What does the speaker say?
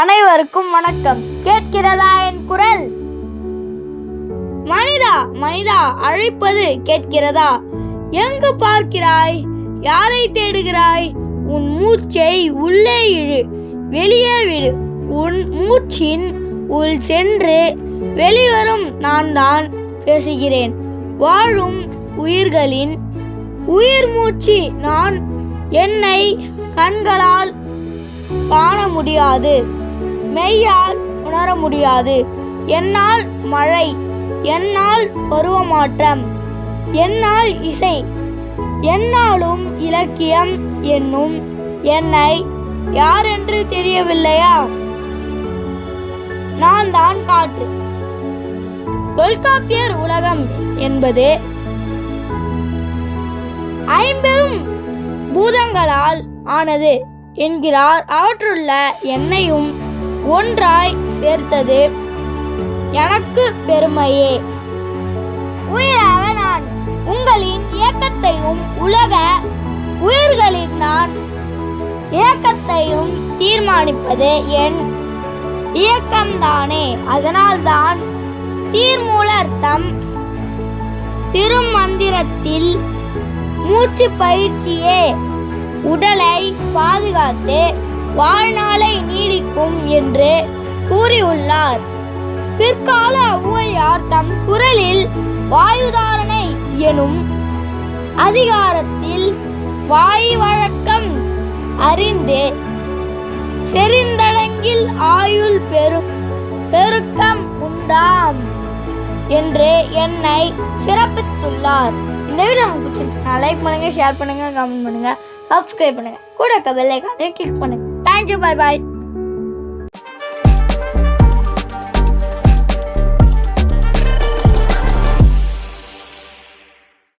அனைவருக்கும் வணக்கம். கேட்கிறதா என் குரல்? மனிதா மனிதா அழைப்பது கேட்கிறதா? எங்கு பார்க்கிறாய்? யாரை தேடுகிறாய்? உன் மூச்சை உள்ளே இழு. வெளியே விடு. உன் மூச்சின் உள் சென்று வெளிவரும் நான் தான் பேசுகிறேன். வாழும் உயிர்களின் உயிர் மூச்சு நான் என்னை கண்களால் காண முடியாது. மெய்யால் உணர முடியாது. என்னால் மழை என்னால் பருவமாற்றம் என்னால் இசை என்னாலும் இலக்கியம் என்னும் என்னை யாரென்று தெரியவில்லையா? நான் தான் காற்று. தொல்காப்பியர் உலகம் என்பது ஐம்பெரும் பூதங்களால் ஆனது என்கிறார். அவற்றுள்ள என்னையும் ஒன்றாய் சேர்த்தது. எனக்கு பெருமையே. உயிராக நான் உங்களின் இயக்கத்தையும் உலக உயிர்களின் நான் இயக்கத்தையும் தீர்மானிப்பது என் இயக்கம்தானே. அதனால்தான் தீர்மூலர் தம் திருமந்திரத்தில் மூச்சு பயிற்சியே உடலை பாதுகாத்து வாழ்நாளை நீடிக்கும் என்று கூறியுள்ளார். பிற்கால ஔவையார் தம் குரலில் வாயுதாரணை எனும் அதிகாரத்தில் வாய் வழக்கம் அறிந்து செறிந்தடங்கில் ஆயுள் பெரு பெருக்கம் உண்டாம் என்று என்னை சிறப்பித்துள்ளார். இந்த வீடியோ உங்களுக்கு பிடிச்சிருந்துச்சுன்னா லைக் பண்ணுங்க ஷேர் பண்ணுங்க கமெண்ட் பண்ணுங்க சப்ஸ்கிரைப் பண்ணுங்க. கூட இருக்க பெல் கிளிக் பண்ணுங்க. Thank you bye bye